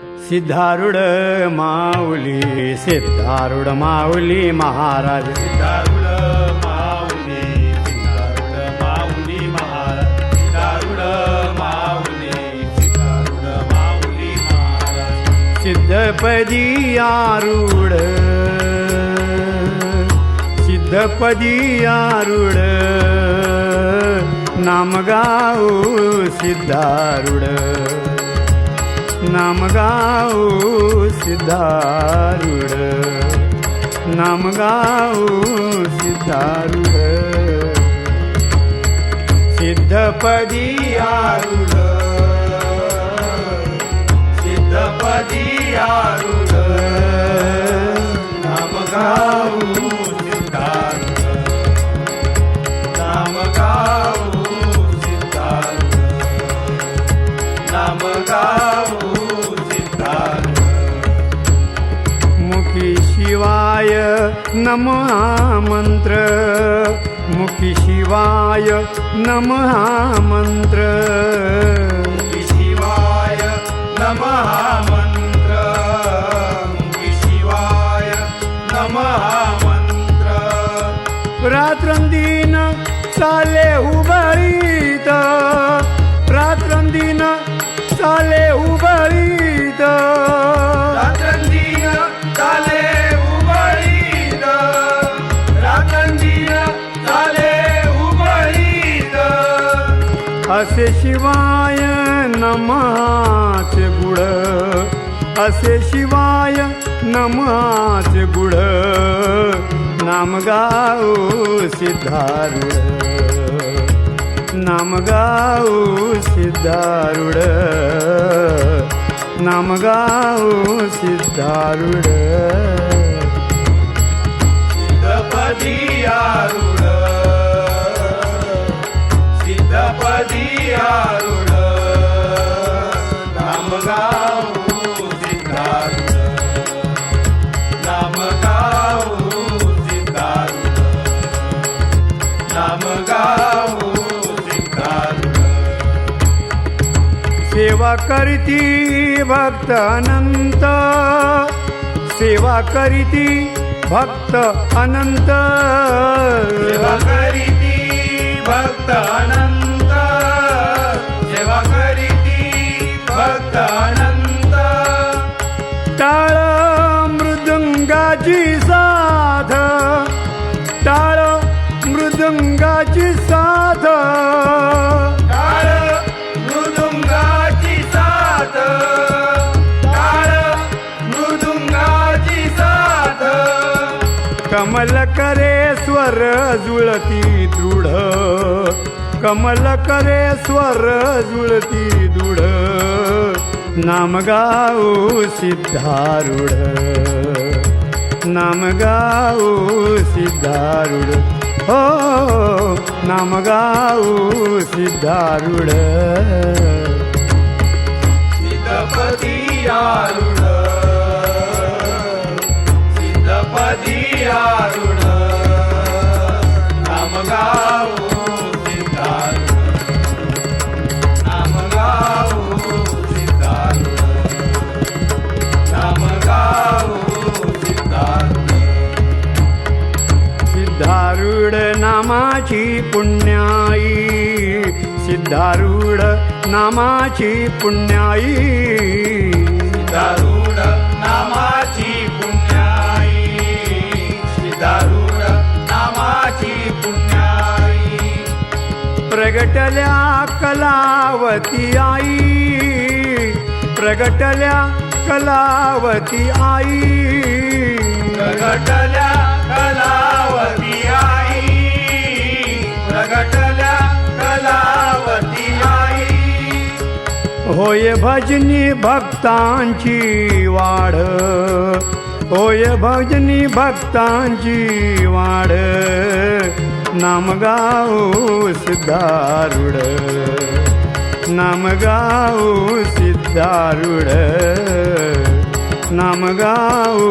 सिद्धारूढ माऊली सिद्धारूढ माऊली महाराज. सिद्धारूढ माऊली सिद्धारूढ माऊली महाराज. सिद्धारूढ माऊली सिद्धारूढ माऊली महाराज. सिद्धपदी आरूढ. सिद्धपदी आरूढ. नामगाव सिद्धारूढ नामगाव सिद्धारूढ. नामगाव सिद्धारूढ. सिद्धपदी आरूढ. सिद्धपदी आरूढ. नामगाऊ शिवाय नम मंत्र. मुखी शिवाय नम मंत्र. शिवाय नमः मंत्र. शिवाय नमः मंत्र. रात्रंदिन चाले उबळीत असे शिवाय नमाचे गुड असे शिवाय नमाचे गुड नामगाव सिद्धारूढ. नामगाव सिद्धारूढ. नामगाव सिद्धारुड सेवा करीती भक्त अनंत. सेवा करीती भक्त अनंत. सेवा करीती भक्त अनंत. स्वर जुळती दृढ. कमल करे स्वर जुळती दृढ. नामगाव सिद्धारूढ. नामगाव सिद्धारूढ. हो नामगाव सिद्धारूढ. सिद्धपती आरूढ. नामाची पुण्याई. सिद्धारूढ नामाची पुण्याई. सिद्धारूढ नामाची पुण्याई. सिद्धारूढ नामाची पुण्याई. प्रगटल्या कलावती आई. प्रगटल्या कलावती आई. प्रगटल्या कलावती होय भजनी भक्तांची वाढ. होय भजनी भक्तांची वाढ. नामगाव सिद्धारूढ. नामगाव सिद्धारूढ. नामगाव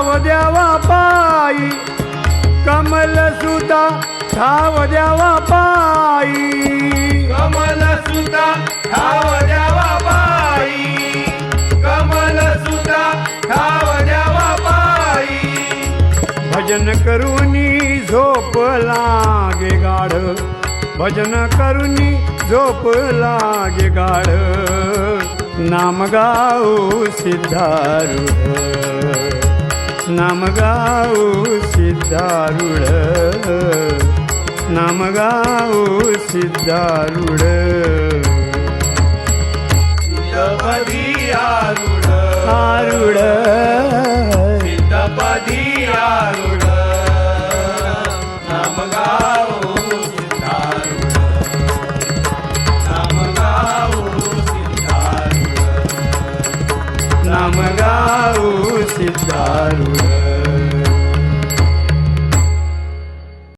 ठाव द्यावा पायी. कमल सुता ठाव द्यावा पायी. कमल सुता ठाव द्यावा बाई कमल सुता ठाव द्यावा बाई भजन करुनी झोप लागे गाढ. भजन करुनी झोप लागे गाढ. नाम नामगाव सिद्धारुढ नामगाव सिद्धारुढ आरुढ आरुढ सिद्धपदी आरुढ